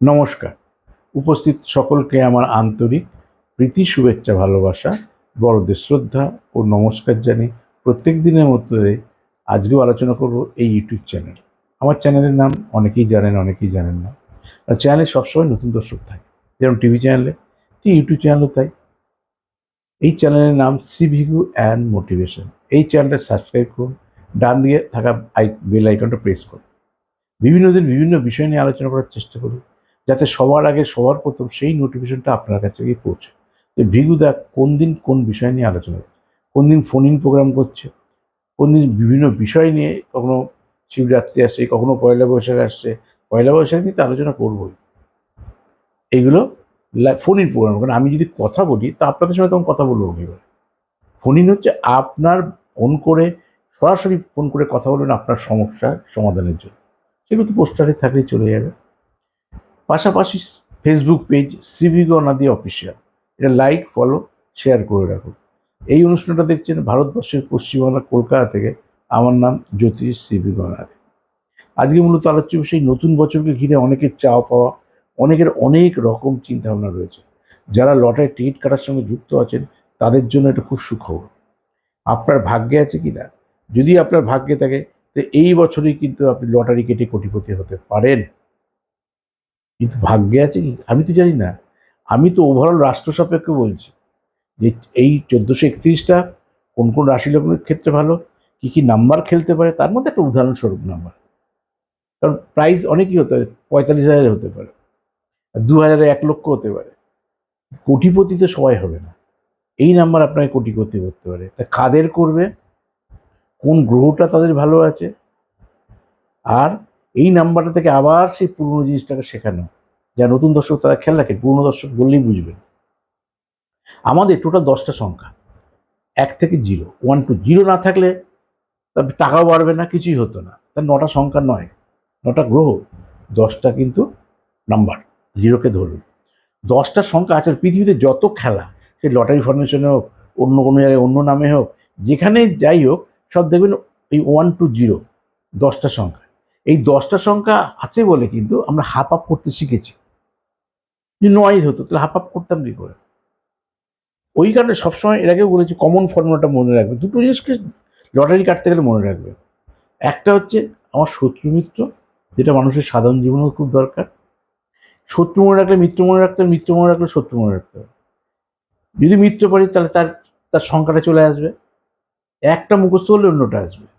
নমস্কার। উপস্থিত সকলকে আমার আন্তরিক প্রীতি, শুভেচ্ছা, ভালোবাসা, বড়দের শ্রদ্ধা ও নমস্কার জানি প্রত্যেক দিনের মধ্যে আজকেও আলোচনা করব এই ইউটিউব চ্যানেল। আমার চ্যানেলের নাম অনেকেই জানেন অনেকেই জানেন না। আর চ্যানেলে সবসময় নতুন দর্শক থাকে। যেমন টিভি চ্যানেলে ইউটিউব চ্যানেলও তাই। এই চ্যানেলের নাম শ্রীভিগু অ্যান্ড মোটিভেশন। এই চ্যানেলটা সাবস্ক্রাইব করুন। ডান দিয়ে থাকা আই, বেল আইকনটা প্রেস করুন। বিভিন্ন দিন বিভিন্ন বিষয় নিয়ে আলোচনা করার চেষ্টা করুন। যাতে সবার আগে সবার প্রথম সেই নোটিফিকেশনটা আপনার কাছে গিয়ে পৌঁছে। যে ভিগুদা কোন দিন কোন বিষয় নিয়ে আলোচনা করছে? কোন দিন ফোন ইন প্রোগ্রাম করছে? কোন দিন বিভিন্ন বিষয় নিয়ে কখনো শিবরাত্রি আসছে কখনো পয়লা বৈশাখ আসছে, পয়লা বৈশাখ নিয়ে তো আলোচনা করবোই। এগুলো ফোন ইন প্রোগ্রাম কারণ আমি যদি কথা বলি, তা আপনাদের সঙ্গে তখন কথা বলব কীভাবে ফোন ইন হচ্ছে আপনার ফোন করে, সরাসরি ফোন করে কথা বলবেন আপনার সমস্যার সমাধানের জন্য। সেগুলো তো পোস্টারে থাকলেই চলে যাবে। পাশাপাশি ফেসবুক পেজ শ্রীবিগ অনাদি অফিসিয়াল এটা লাইক ফলো শেয়ার করে রাখুন। এই অনুষ্ঠানটা দেখছেন ভারতবর্ষের পশ্চিমবাংলা কলকাতা থেকে। আমার নাম জ্যোতিষ শ্রীবিগ অনাদি আজকে মূলত আলোচ্য বিষয়, নতুন বছরকে ঘিরে অনেকের চাওয়া পাওয়া, অনেকের অনেক রকম চিন্তাভাবনা রয়েছে। যারা লটারি টিকিট কাটার সঙ্গে যুক্ত আছেন, তাদের জন্য এটা খুব সুখবর। আপনার ভাগ্যে আছে কি না যদি আপনার ভাগ্যে থাকে, তো এই বছরই কিন্তু আপনি লটারি কেটে কোটিপতি হতে পারেন। কিন্তু ভাগ্যে আছে কি? আমি তো জানি না। আমি তো ওভারঅল রাষ্ট্র সাপেক্ষে বলছি যে এই চোদ্দোশো একত্রিশটা কোন কোন রাশি লগ্নের ক্ষেত্রে ভালো, কী কী নাম্বার খেলতে পারে, তার মধ্যে একটা উদাহরণস্বরূপ নাম্বার কারণ প্রাইস অনেকই হতে পারে, পঁয়তাল্লিশ হাজার হতে পারে, দু হাজারে এক লক্ষ হতে পারে। কোটিপতি তো সবাই হবে না। এই নাম্বার আপনাকে কোটিপতি করতে পারে। তা কাদের করবে? কোন গ্রহটা তাদের ভালো আছে? আর এই নাম্বারটা থেকে আবার সেই পুরনো জিনিসটাকে শেখানো। যা নতুন দর্শক তারা খেয়াল রাখেন, পুরনো দর্শক বললেই বুঝবেন। আমাদের টোটাল দশটা সংখ্যা। এক থেকে জিরো ওয়ান টু জিরো না থাকলে তার টাকাও বাড়বে না, কিছুই হতো না। তার নটা সংখ্যা নয়, নটা গ্রহ। দশটা কিন্তু নাম্বার। জিরোকে ধরুন। দশটা সংখ্যা আছে পৃথিবীতে যত খেলা, সে লটারি ফরমেশনে হোক, অন্য কোনো জায়গায়, অন্য নামে হোক যেখানে যাই হোক, সব দেখবেন এই ওয়ান টু জিরো দশটা সংখ্যা। এই দশটা সংখ্যা আছে বলে কিন্তু আমরা হাফ আপ করতে শিখেছি। যে নয় হতো, তাহলে হাফ আপ করতাম কি করে? ওই কারণে সবসময় এর আগেও বলেছি কমন ফর্মুলাটা মনে রাখবে। দুটো জিনিসকে লটারি কাটতে গেলে মনে রাখবে। একটা হচ্ছে আমার শত্রু মিত্র, যেটা মানুষের সাধারণ জীবনেও খুব দরকার। শত্রু মনে রাখলে মিত্র মনে রাখতে হবে, মিত্র মনে রাখলে শত্রু মনে রাখতে হবে। যদি মিত্র পারি, তাহলে তার তার সংখ্যাটা চলে আসবে। একটা মুখস্থ হলে অন্যটা আসবে।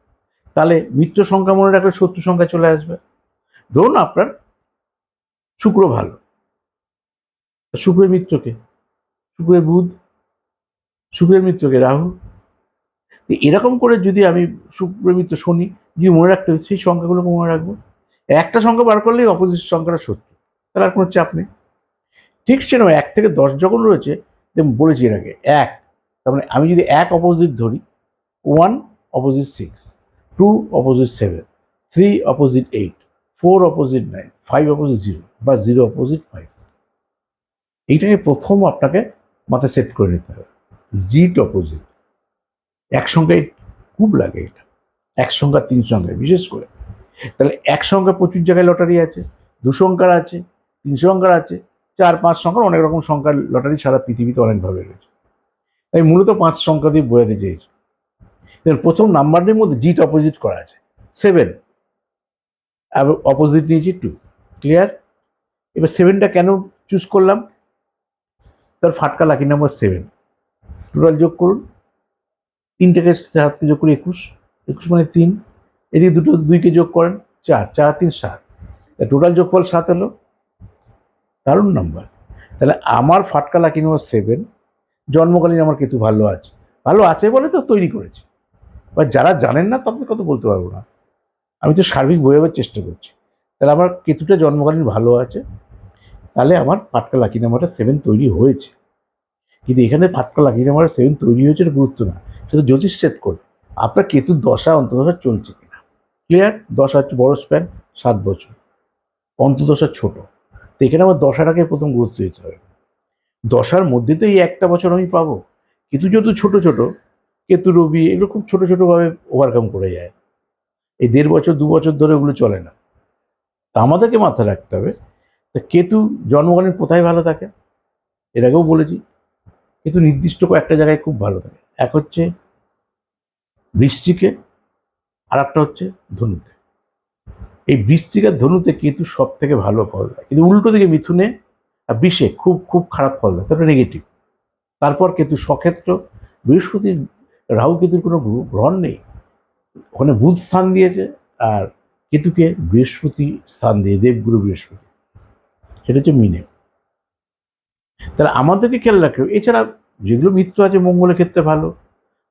তাহলে মিত্র সংখ্যা মনে রাখলে শত্রু সংখ্যা চলে আসবে। ধরুন আপনার শুক্র ভালো। শুক্রের মিত্রকে শুক্রের বুধ শুক্রের মিত্রকে রাহু। এরকম করে যদি আমি শুক্রের মিত্র শনি যদি মনে রাখতে হবে সেই সংখ্যাগুলোকে মনে রাখব। একটা সংখ্যা বার করলেই অপোজিট সংখ্যাটা সত্যি, তাহলে আর কোনো চাপ নেই। ঠিক সেরকম এক থেকে দশ যখন রয়েছে বলেছি এর আগে, এক, তার মানে আমি যদি এক অপোজিট ধরি one opposite six two opposite seven three opposite eight four opposite nine five opposite zero বা জিরো অপোজিট ফাইভ এইটাকে প্রথম আপনাকে মাথায় সেট করে নিতে হবে। জিট অপোজিট এক সংখ্যায় খুব লাগে এটা। এক সংখ্যা তিন সংখ্যায় বিশেষ করে। তাহলে এক সংখ্যা প্রচুর জায়গায় লটারি আছে, দু সংখ্যার আছে, তিন সংখ্যার আছে, চার, পাঁচ সংখ্যার অনেক রকম সংখ্যার লটারি সারা পৃথিবীতে অনেকভাবে রয়েছে। তাই মূলত পাঁচ সংখ্যা দিয়ে বোঝাতে চেয়েছি। প্রথম নাম্বারটির মধ্যে জিট অপোজিট করা আছে। সেভেন অপোজিট নিয়েছি টু ক্লিয়ার এবার সেভেনটা কেন চুজ করলাম? তার ফাটকা লাকি নাম্বার সেভেন টোটাল যোগ করুন। তিনটাকে সাতকে যোগ করি একুশ। একুশ মানে তিন। এদিকে দুটো দুইকে যোগ করেন চার। চার, তিন, সাত। টোটাল যোগফল সাত হলো। দারুণ নাম্বার তাহলে আমার ফাটকা লাকি নাম্বার সেভেন জন্মকালীন আমার কেতু ভালো আছে। ভালো আছে বলে তো তৈরি করেছি। বা যারা জানেন না তাদের কত বলতে পারব না। আমি তো সার্বিক বোঝাবার চেষ্টা করছি। তাহলে আমার কেতুটা জন্মকালীন ভালো আছে। তাহলে আমার পাটকা লাকি নাম্বারটা সেভেন তৈরি হয়েছে। কিন্তু এখানে পাটকা লাকি নাম্বারটা সেভেন তৈরি হয়েছে এটা গুরুত্ব না। সেটা জ্যোতিষ সেট করে আপনার কেতুর দশা অন্তদশা চলছে কিনা? ক্লিয়ার দশা হচ্ছে বড় স্প্যান সাত বছর। অন্তদশা ছোট। তো এখানে আমার দশাটাকে প্রথম গুরুত্ব দিতে হবে। দশার মধ্যে তো এই একটা বছর আমি পাবো। কেতু যেহেতু ছোট ছোট কেতু রবি এগুলো খুব ছোটো ছোটোভাবে ওভারকাম করে যায়। এই দেড় বছর, দু বছর ধরে ওগুলো চলে না। তা আমাদেরকে মাথায় রাখতে হবে, তা কেতু জন্মকালীন কোথায় ভালো থাকে? এর আগেও বলেছি, কেতু নির্দিষ্ট একটা জায়গায় খুব ভালো থাকে। এক হচ্ছে বৃষ্টিকে আর একটা হচ্ছে ধনুতে। এই বৃশ্চিক আর ধনুতে কেতু সব থেকে ভালো ফল দেয়। কিন্তু উল্টো দিকে মিথুনে আর বিষে খুব খুব খারাপ ফল দেয়। তারপরে নেগেটিভ তারপর কেতু সক্ষেত্র বৃহস্পতি রাহু কেতুর কোনো গ্রহ- গ্রহণ নেই। ওখানে বুধ স্থান দিয়েছে আর কেতুকে বৃহস্পতি স্থান দিয়ে, দেবগুরু বৃহস্পতি। সেটা হচ্ছে মিনে। তাহলে আমাদেরকে খেয়াল রাখতে হবে। এছাড়া যেগুলো মিত্র আছে, মঙ্গলের ক্ষেত্রে ভালো,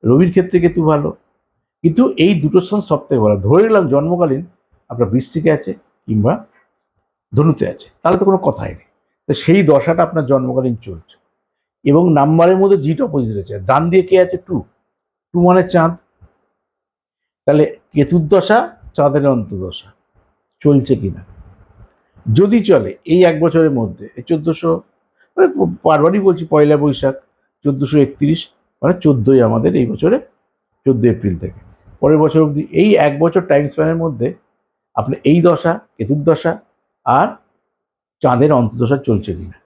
রবির ক্ষেত্রে কেতু ভালো। কিন্তু এই দুটো স্থান সব থেকে ভালো। ধরে নিলাম জন্মকালীন আপনার বৃষ্টিকে আছে কিংবা ধনুতে আছে। তাহলে তো কোনো কথাই নেই। তো সেই দশাটা আপনার জন্মকালীন চলছে। এবং নাম্বারের মধ্যে জিট অপোজিট আছে ডান দিয়ে কে আছে? টু। টু মানে চাঁদ। তাহলে কেতুর দশা চাঁদের অন্তদশা চলছে কিনা? যদি চলে, এই এক বছরের মধ্যে, এই চোদ্দোশো মানে বারবারই বলছি পয়লা বৈশাখ, চোদ্দোশো একত্রিশ মানে চোদ্দোই আমাদের এই বছরে চোদ্দ এপ্রিল থেকে। পরের বছর অবধি এই এক বছর টাইম স্প্যানের মধ্যে আপনি এই দশা কেতুর দশা আর চাঁদের অন্তদশা চলছে কিনা?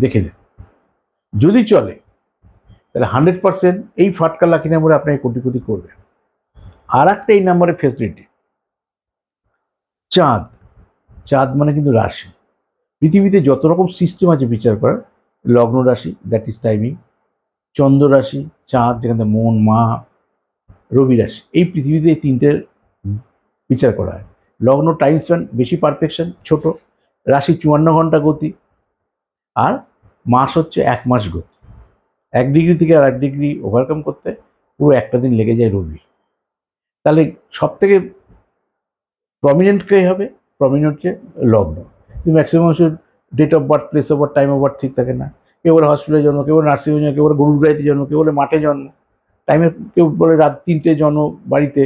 দেখে নেন। যদি চলে তাহলে হান্ড্রেড পার্সেন্ট এই ফাটকা লাকি নাম্বারে আপনাকে কোটিপতি করবে আর একটা এই নাম্বারে ফেসিলিটি চাঁদ। চাঁদ মানে কিন্তু রাশি। পৃথিবীতে যত রকম সিস্টেম আছে বিচার করার, লগ্ন রাশি দ্যাট ইজ টাইমিং চন্দ্র রাশি, চাঁদ, যেখানে মন, মা, রবি রাশি, এই পৃথিবীতে এই তিনটের বিচার করা হয়। লগ্ন টাইম স্প্যান বেশি পারফেকশন ছোট। রাশি চুয়ান্ন ঘণ্টা গতি। আর মাস হচ্ছে এক মাস গতি। এক ডিগ্রি থেকে আর এক ডিগ্রি ওভারকাম করতে পুরো একটা দিন লেগে যায় রবি তাহলে সব থেকে প্রমিনেন্ট কে হবে? প্রমিনেন্ট হচ্ছে লগ্ন। কিন্তু maximum date of birth place of birth time of birth ঠিক থাকে না। কেউ বলে হসপিটালে জন্ম, কেউ বলে নার্সিংহোমে জন্ম, কেউ বলে গরুগ্রাইতে জন্ম, কেউ বলে মাঠে জন্ম। টাইমে কেউ বলে রাত তিনটে জন্ম বাড়িতে,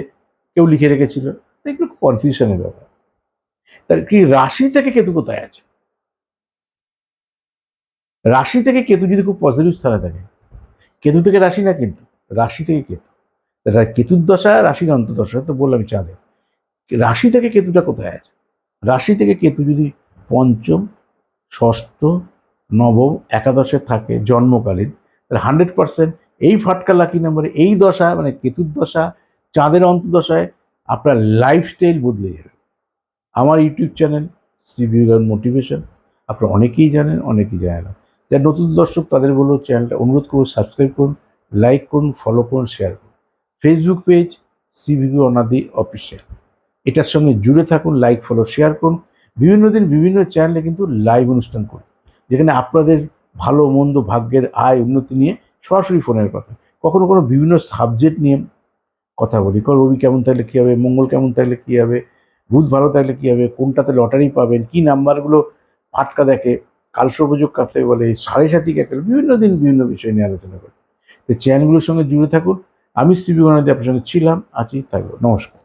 কেউ লিখে রেখেছিল। এগুলো কনফিউশনের ব্যাপার। তার কি রাশি থেকে কেতু কোথায় আছে? রাশি থেকে কেতু যদি খুব পজিটিভ স্থানে থাকে কেতু থেকে রাশি না কিন্তু রাশি থেকে কেতু। কেতুর দশা রাশির অন্তদশা তো বললাম চাঁদে। রাশি থেকে কেতুটা কোথায় আছে? রাশি থেকে কেতু যদি পঞ্চম, ষষ্ঠ, নবম একাদশে থাকে জন্মকালীন, তাহলে হান্ড্রেড পার্সেন্ট এই ফাটকা লাকি নাম্বারে এই দশা মানে কেতুর দশা চাঁদের অন্তদশায় আপনার লাইফস্টাইল বদলে যাবে। আমার YouTube channel Shri Vivekananda motivation, আপনারা অনেকেই জানেন অনেকেই জানেন না। যারা নতুন দর্শক, তাদের বলব চ্যানেলটা অনুরোধ করুন সাবস্ক্রাইব করুন লাইক করুন ফলো করুন শেয়ার করুন। ফেসবুক পেজ বিবি অনাদি অফিসিয়াল এটার সঙ্গে জুড়ে থাকুন লাইক ফলো শেয়ার করুন। বিভিন্ন দিন বিভিন্ন চ্যানেলে কিন্তু লাইভ অনুষ্ঠান করি যেখানে আপনাদের ভালো, মন্দ, ভাগ্যের আয়, উন্নতি নিয়ে সরাসরি ফোনের কথা। কখনো কোনো বিভিন্ন সাবজেক্ট নিয়ে কথা বলি। রবি কেমন থাকলে কী হবে? মঙ্গল কেমন থাকলে কী হবে? বুধ ভালো থাকলে কী হবে? কোনটাতে লটারি পাবেন? কী নাম্বারগুলো ফাটকা দেখে? কালসর্পযোগ কাকে বলে সাড়ে সাথী কাকে বিভিন্ন দিন বিভিন্ন বিষয় নিয়ে আলোচনা করি। তো চ্যানেলগুলোর সঙ্গে জুড়ে থাকুন। আমি শ্রী বিবেকানন্দ আপনার সঙ্গে ছিলাম, আছি, থাকব। নমস্কার।